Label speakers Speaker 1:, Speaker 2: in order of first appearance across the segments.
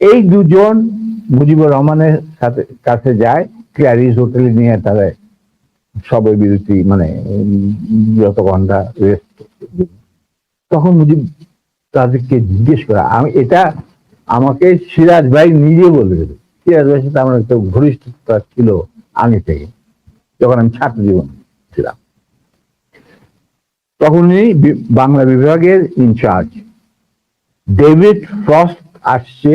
Speaker 1: এই দুজন মুজিবুর রহমানের সাথে, কাছে যায় ক্যারিজ হোটেলে নিয়ে তারা সবাই বিরতি মানে যত ঘণ্টা রেস্ট তখন মুজিব তাদেরকে জিজ্ঞেস করা, আমি, এটা আমাকে সিরাজ ভাই নিজে বলে দিল সিরাজ ভাইয়ের সাথে আমার একটা ঘনিষ্ঠতা ছিল আগে থেকে, যখন আমি ছাত্র জীবন ছিলাম। তখন উনি বাংলা বিভাগের ইনচার্জ ডেভিড ফ্রস্ট আসছে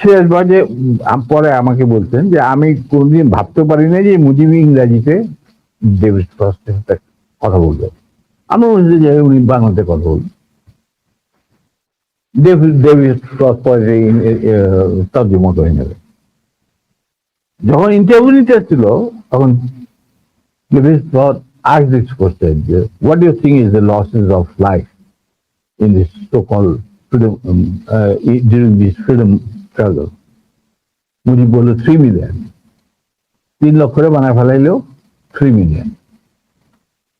Speaker 1: শেষ বাজে পরে আমাকে বলছেন যে, আমি কোনদিন ভাবতে পারি না যে মুজিব ইংরাজিতে সাথে কথা বলবে। আমি বলছি যে উনি বাংলাতে কথা বলবেন যখন ইন্টারভিউ নিতে ছিল তখন ডেভিড যে, what you think is the losses of life in this freedom struggle Mujib বলল থ্রি মিলিয়ন তিন লক্ষরে বানায় ফেলাইলো থ্রি মিলিয়ন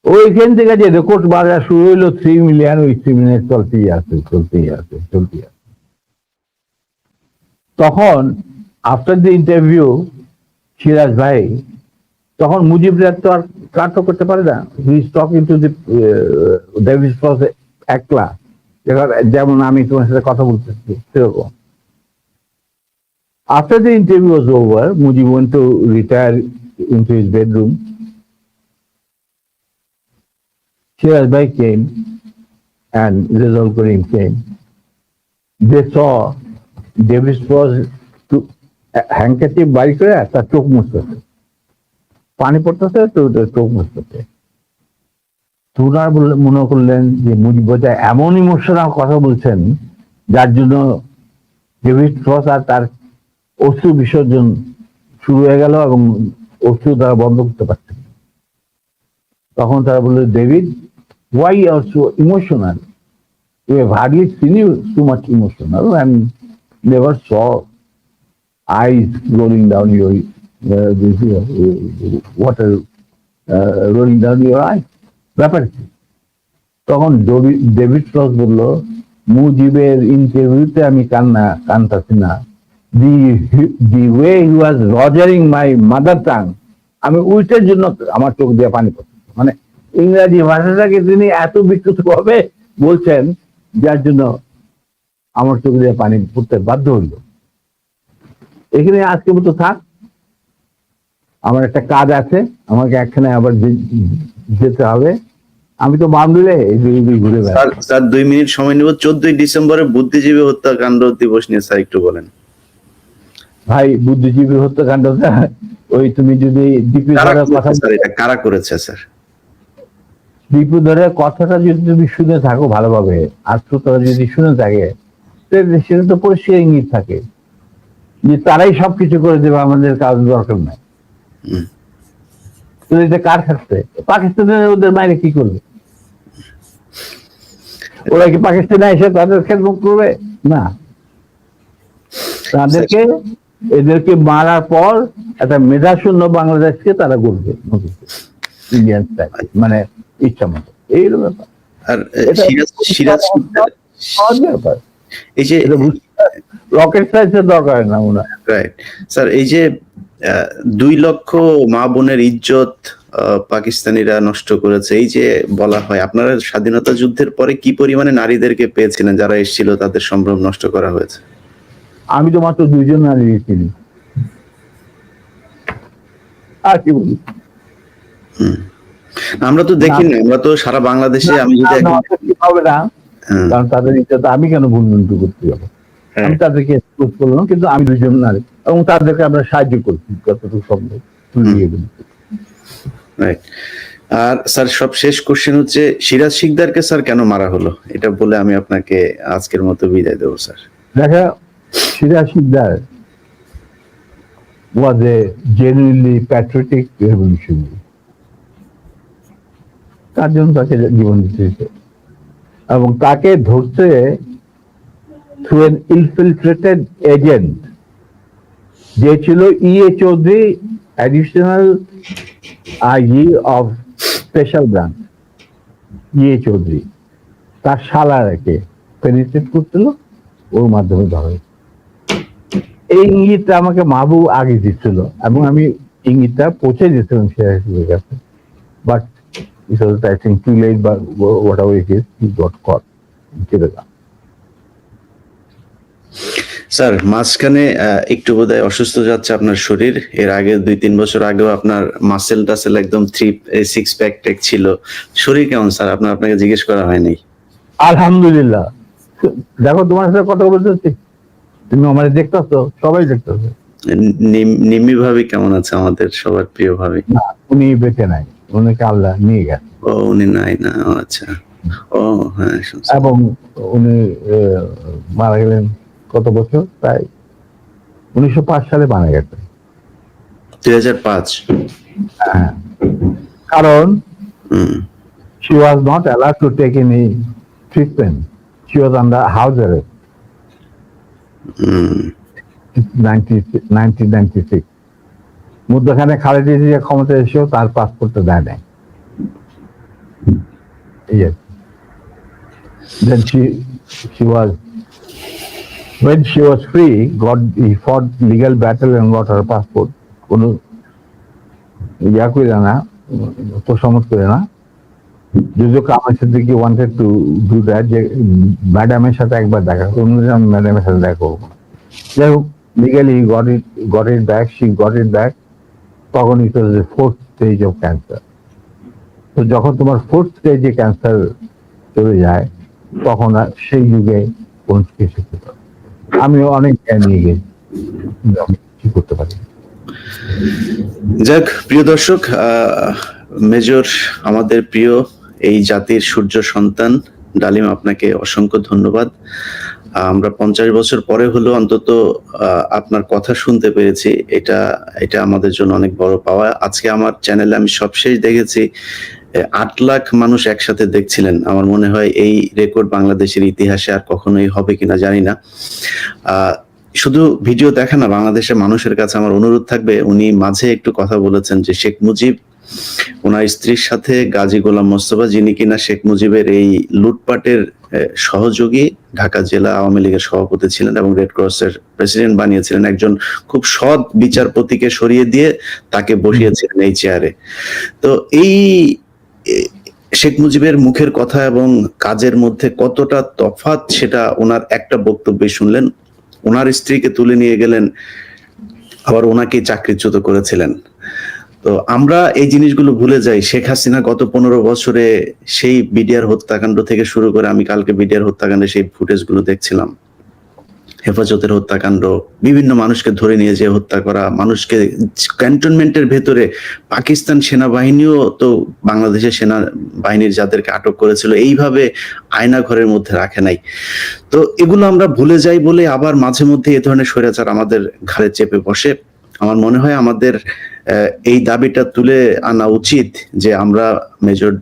Speaker 1: ওইখান থেকে যে রেকর্ড বাজার শুরু হইল থ্রি মিলিয়ন ওই থ্রি মিলিয়ন চলতেই আছে চলতেই আছে চলতেই আছে। তখন আফটার দ্য ইন্টারভিউ সিরাজ ভাই, তখন মুজিবরা তো আর কাট করতে পারে না। He is talking to the David Frost একলা। যেমন আমি তোমার সাথে কথা বলতেছি, সেরকম। After the interview was over, Mujib went to retire into his bedroom. Shiraz Bhai came and Rizal Karim came. They saw Davis was to handkerchief বাড়ি করে তার চোখ মুছতেছে পানি পড়তেছে তো চোখ মুছতেছে তুনার মনে করলেন যে মুজিব এমন ইমোশনাল কথা বলছেন যার জন্য ডেভিড ফ্রস আর তার অশ্রু বিসর্জন শুরু হয়ে গেল এবং অশ্রু তারা বন্ধ করতে পারছে না। তখন তারা বলল, David why are so emotional you have hardly seen you too much emotional and never saw eyes rolling down your water rolling down your eye ব্যাপার? তখন ডেভিড ফ্রস বলল, মুজিবের ইন্টারভিউতে আমি কান্না, কানতাছি না the the way he was rogering my mother tongue আমি উইটের জন্য আমার চোখ দিয়ে পানি পড়ছে মানে ইংরাজি ভাষাটাকে তিনি এত বিকৃত ভাবে বলছেন, যার জন্য আমার চোখ দিয়ে পানি পড়তে বাধ্য হইল। এখানে আজকে মতো থাক। আমার একটা কাজ আছে, আমাকে একখানে আবার যেতে হবে। আমি তো বান্ধলে ঘুরে
Speaker 2: স্যার, দুই মিনিট সময় নেব। চোদ্দই ডিসেম্বরে বুদ্ধিজীবী হত্যাকাণ্ড দিবস নিয়ে স্যার একটু বলেন।
Speaker 1: ভাই বুদ্ধিজীবী হত্যাকাণ্ডটা ওই তুমি যদি কথা
Speaker 2: করেছে স্যার এটা? কারা করেছে স্যার?
Speaker 1: দীপুধরের কথাটা যদি তুমি শুনে থাকো ভালোভাবে আর শ্রোতারা যদি শুনে থাকে সেটা তো পরিষ্কার ইঙ্গিত থাকে। যে তারাই সবকিছু করে দেবে আমাদের কাজ দরকার নাই। এটা কার ক্ষেত্রে? পাকিস্তানের ওদের বাইরে কি করবে? ওরা কি পাকিস্তানে এসে তাদের খেদমত করবে? না। তাদেরকে এদেরকে মারার পর একটা মেধাশূন্য বাংলাদেশকে তারা করবে ইন্ডিয়ান মানে ইচ্ছা মতো। এইরকম ব্যাপার।
Speaker 2: আর এই যে
Speaker 1: রকেট দরকার না ওনার।
Speaker 2: রাইট স্যার এই যে দুই লক্ষ মা বোনের ইজ্জত পাকিস্তানিরা নষ্ট করেছে এই যে বলা হয় আপনারা স্বাধীনতা যুদ্ধের পরে কি পরিমাণে নারীদেরকে পেয়েছিলেন যারা এসেছিল তাদের সম্ভ্রম নষ্ট করা হয়েছে?
Speaker 1: আমি তো মাত্র দুইজন নারী চিনি আর কি বলি?
Speaker 2: আমরা তো দেখি না। আমরা তো সারা বাংলাদেশে আমি যদি
Speaker 1: না, না, হবে না। কারণ তাদের ইচ্ছা আমি কেন ভুলভুল করতে যাব?
Speaker 2: হ্যাঁ।
Speaker 1: আমি তাদেরকে এক্সপোজ করলাম কিন্তু আমি দুজন নারী এবং তাদেরকে আমরা সাহায্য করছি যতটুকু সম্ভব।
Speaker 2: আর স্যার সব শেষ কোশ্চেন হচ্ছে সিরাজ শিকদারকে স্যার কেন মারা হলো? এটা বলে আমি আপনাকে আজকের মতো বিদায় দেবো স্যার।
Speaker 1: দেখা Sikdar was a genuinely patriotic revolutionary. তার জন্য তাকে জীবন দিতে। এবং তাকে ধরতে থ্রু এন ইনফিলট্রেটেড এজেন্ট যে ছিল E A Chowdhury additional IG of special branch E A Chowdhury তার শালারাকে পেনিট্রেট করছিল ওর মাধ্যমে ধরা হয়েছে। এই ইঙ্গিতটা আমাকে মাহবু আগে দিচ্ছিল এবং আমি ইঙ্গিতটা পৌঁছে দিয়েছিলাম শেয়ারের কাছে। But it was I think too late বা whatever it is he got caught চিরগা
Speaker 2: sir মাঝখানে একটু বোধহয় অসুস্থ যাচ্ছে আপনার শরীর। এর আগে দুই তিন বছর আগেও আপনার মাসেল টাসেল একদম থ্রি সিক্স প্যাক টেক ছিল। শরীর কেমন স্যার আপনার আপনাকে জিজ্ঞেস করা হয়নি?
Speaker 1: আলহামদুলিল্লাহ। দেখো তোমার সাথে কথা বলতে তুমি আমার দেখতেছো? সবাই দেখতেছো।
Speaker 2: নিম- নিম্মি ভাবি কেমন আছে? আমাদের সবার প্রিয় ভাবি।
Speaker 1: উনি বেঁচে নাই। উনিকে আল্লাহ নিয়ে গেছে।
Speaker 2: ও উনি নাই না আচ্ছা। ও হ্যাঁ
Speaker 1: এবং উনি মারা গেলেন কত বছর? প্রায় উনিশশো পাঁচ সালে মারা গেছেন
Speaker 2: দুই হাজার পাঁচ।
Speaker 1: হ্যাঁ। কারণ
Speaker 2: হুম।
Speaker 1: she was not allowed to take any treatment. She was under house arrest
Speaker 2: হুম
Speaker 1: 1996. মধ্যখানে খালেদা জিয়া ক্ষমতা এসেও তার পাসপোর্টটা দেয় নাই. Then she she was when she was free, got he fought legal battle and got her passport. কোনো ইয়া করে না তোষামত করে না যদিও আমার সাথে কি ওয়ান্টেড টু ডু দ্যাট যে ম্যাডামের সাথে একবার দেখা আমি ম্যাডামের সাথে দেখা করব। যাই হোক legally got it got it back she got it back তখন it was fourth stage of cancer তো যখন তোমার ফোর্থ স্টেজে ক্যান্সার চলে যায়, তখন আর সেই যুগে কোন করতে হবে। আমি অনেক জ্ঞান নিয়ে গেছি কি করতে পারি
Speaker 2: যাক, প্রিয় দর্শক মেজর, আমাদের প্রিয় এই জাতির সূর্য সন্তান। ডালিম, আপনাকে অসংখ্য ধন্যবাদ। আমরা পঞ্চাশ বছর পরে হলেও অন্তত আপনার কথা শুনতে পেরেছি। এটা এটা আমাদের জন্য অনেক বড় পাওয়া। আজকে আমার চ্যানেলে আমি সবশেষ দেখেছি আট লাখ মানুষ একসাথে দেখছিলেন। আমার মনে হয় এই রেকর্ড বাংলাদেশের ইতিহাসে আর কখনোই হবে কিনা জানি না। শুধু ভিডিও দেখা না, বাংলাদেশের মানুষের কাছে আমার অনুরোধ থাকবে। উনি মাঝে একটু কথা বলেছেন যে শেখ মুজিব ওনার স্ত্রীর সাথে গাজী গোলাম মোস্তফা, যিনি কিনা শেখ মুজিবের এই লুটপাটের সহযোগী, ঢাকা জেলা আওয়ামী লীগের সভাপতি ছিলেন এবং রেড ক্রসের প্রেসিডেন্ট বানিয়েছিলেন, একজন খুব সৎ বিচারপতিকে সরিয়ে দিয়ে তাকে বসিয়েছিলেন এই চেয়ারে তো এই শেখ মুজিবের মুখের কথা এবং কাজের মধ্যে কতটা তফাৎ সেটা ওনার একটা বক্তব্যে শুনলেন। ওনার স্ত্রীকে তুলে নিয়ে গেলেন, আবার ওনাকে চাকরিচ্যুত করেছিলেন। তো আমরা এই জিনিসগুলো ভুলে যাই। শেখ হাসিনা গত পনেরো বছরে সেই বিডিআর হত্যাকাণ্ড থেকে শুরু করে আমি কালকে বিডিআর হত্যাকাণ্ডে সেই ফুটেজগুলো দেখছিলাম। হেফাজতের হত্যাকাণ্ড, বিভিন্ন মানুষকে ধরে নিয়ে যেয়ে হত্যা করা, মানুষকে ক্যান্টনমেন্টের ভেতরে পাকিস্তান সেনাবাহিনীও তো বাংলাদেশের সেনা বাহিনীর যাদেরকে আটক করেছিল, এইভাবে আয়না ঘরের মধ্যে রাখে নাই। তো এগুলো আমরা ভুলে যাই বলে আবার মাঝে মধ্যে এ ধরনের স্বৈরাচার আমাদের ঘাড়ে চেপে বসে। আমার মনে হয় আমাদের এই দাবিটা তুলে আনা উচিত যে আমরা মেজর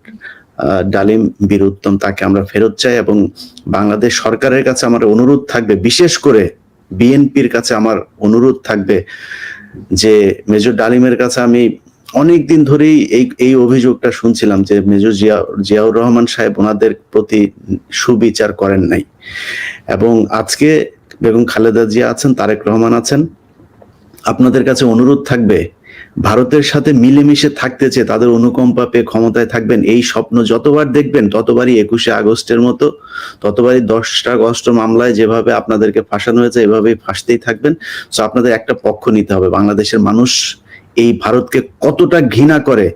Speaker 2: ডালিম বীর উত্তম তাকে আমরা ফেরত চাই এবং বাংলাদেশ সরকারের কাছে আমার অনুরোধ থাকবে, বিশেষ করে বিএনপির কাছে আমার অনুরোধ থাকবে যে মেজর ডালিমের কাছে আমি অনেক দিন ধরেই এই এই অভিযোগটা শুনছিলাম যে মেজর জিয়া, জিয়াউর রহমান সাহেব ওনাদের প্রতি সুবিচার করেন নাই। এবং আজকে বেগম খালেদা জিয়া আছেন, তারেক রহমান আছেন। আপনাদের কাছে অনুরোধ থাকবে ভারতের সাথে মিলেমিশে থাকতে চেয়ে তাদের অনুকম্পা পেয়ে ক্ষমতায় থাকবেন এই স্বপ্ন যতবার দেখবেন, ততবারই একুশে আগস্টের মতো, ততবারই দশটা আগস্ট মামলায় যেভাবে আপনাদেরকে ফাঁসানো হয়েছে, এভাবেই ফাঁসতেই থাকবেন। তো আপনাদের একটা পক্ষ নিতে হবে। বাংলাদেশের মানুষ এই ভারতকে কতটা ঘৃণা করে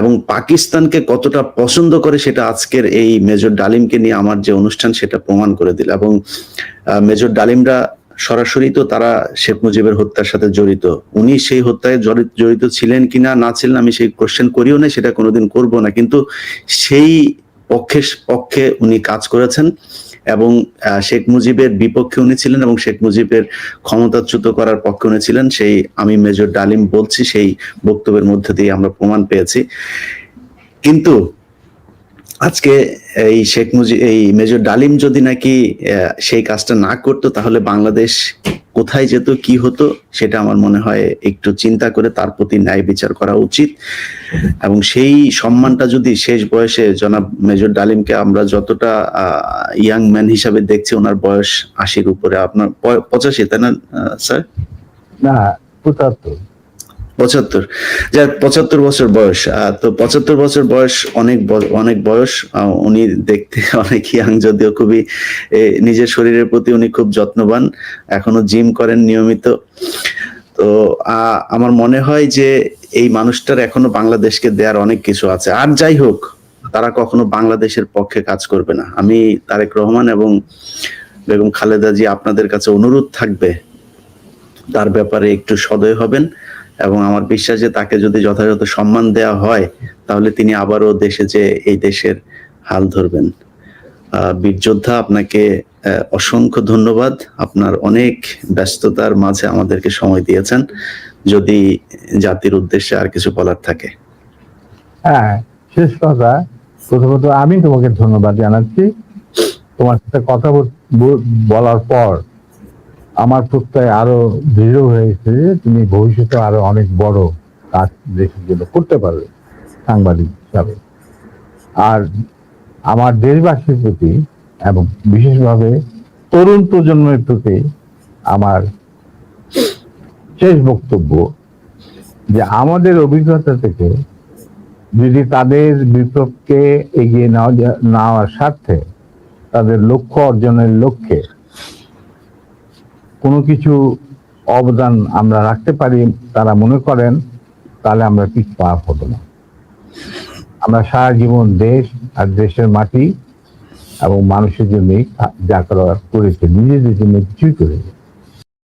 Speaker 2: এবং পাকিস্তানকে কতটা পছন্দ করে সেটা আজকের এই মেজর ডালিমকে নিয়ে আমার যে অনুষ্ঠান, সেটা প্রমাণ করে দিল। এবং মেজর ডালিমরা সরাসরি তো তারা শেখ মুজিবের হত্যার সাথে জড়িত। উনি সেই হত্যায় জড়িত ছিলেন কিনা না ছিলেন আমি সেই কোশ্চেন করিও না সেটা কোনোদিন করব না। কিন্তু সেই পক্ষে পক্ষে উনি কাজ করেছেন এবং শেখ মুজিবের বিপক্ষে উনি ছিলেন এবং শেখ মুজিবের ক্ষমতাচ্যুত করার পক্ষে উনি ছিলেন। সেই আমি মেজর ডালিম বলছি, সেই বক্তব্যের মধ্যে দিয়ে আমরা প্রমাণ পেয়েছি। কিন্তু আজকে এই শেখ মুজিব এই মেজর ডালিম যদি নাকি সেই কাজটা না করতো, তাহলে বাংলাদেশ কোথায় যেত, কি হতো, সেটা আমার মনে হয় একটু চিন্তা করে তার প্রতি ন্যায় বিচার করা উচিত। এবং সেই সম্মানটা যদি শেষ বয়সে জনাব মেজর ডালিমকে আমরা যতটা ইয়াং ম্যান হিসাবে দেখছি, ওনার বয়স আশির উপরে, আপনার পঁচাশি, তাই না স্যার?
Speaker 1: না, পঁচাত্তর।
Speaker 2: পঁচাত্তর। যার পঁচাত্তর বছর বয়স। তো পঁচাত্তর বছর বয়স অনেক অনেক বয়স। উনি দেখতে অনেক ইয়াং যদিও খুবই নিজের শরীরের প্রতি উনি খুব যত্নবান। এখনও জিম করেন নিয়মিত। তো আমার মনে হয় যে এই মানুষটার এখনও বাংলাদেশকে দেওয়ার অনেক কিছু আছে। আর যাই হোক, তারা কখনো বাংলাদেশের পক্ষে কাজ করবে না। আমি তারেক রহমান এবং বেগম খালেদা জি আপনাদের কাছে অনুরোধ থাকবে। তার ব্যাপারে একটু সদয় হবেন। এবং আমার বিশ্বাস যে তাকে যদি যথাযথ সম্মান দেওয়া হয় তাহলে তিনি আবারও দেশে যে এই দেশের হাল ধরবেন। আহ, বীর যোদ্ধা আপনাকে অসংখ্য ধন্যবাদ। আপনার অনেক ব্যস্ততার মাঝে আমাদেরকে সময় দিয়েছেন। যদি জাতির উদ্দেশ্যে আর কিছু বলার থাকে।
Speaker 1: হ্যাঁ শেষ কথা প্রথমত আমি তোমাকে ধন্যবাদ জানাচ্ছি। তোমার সাথে কথা বল- বল- বলার পর আমার আরও দৃঢ় হয়েছে যে তুমি ভবিষ্যতে আরও অনেক বড় কাজ দেশের জন্য করতে পারবে, সাংবাদিক হিসাবে। আর আমার দেশবাসীর প্রতি এবং বিশেষভাবে তরুণ প্রজন্মের প্রতি আমার শেষ বক্তব্য যে আমাদের অভিজ্ঞতা থেকে যদি তাদের বিপ্লবকে এগিয়ে নেওয়া নেওয়ার স্বার্থে তাদের লক্ষ্য অর্জনের লক্ষ্যে কোনো কিছু অবদান আমরা রাখতে পারি, তারা মনে করেন, তাহলে আমরা কিছু পা হতো না। আমরা সারা জীবন দেশ আর দেশের মাটি এবং মানুষের জন্যই যা করার করেছে, নিজেদের জন্য কিছুই করেছে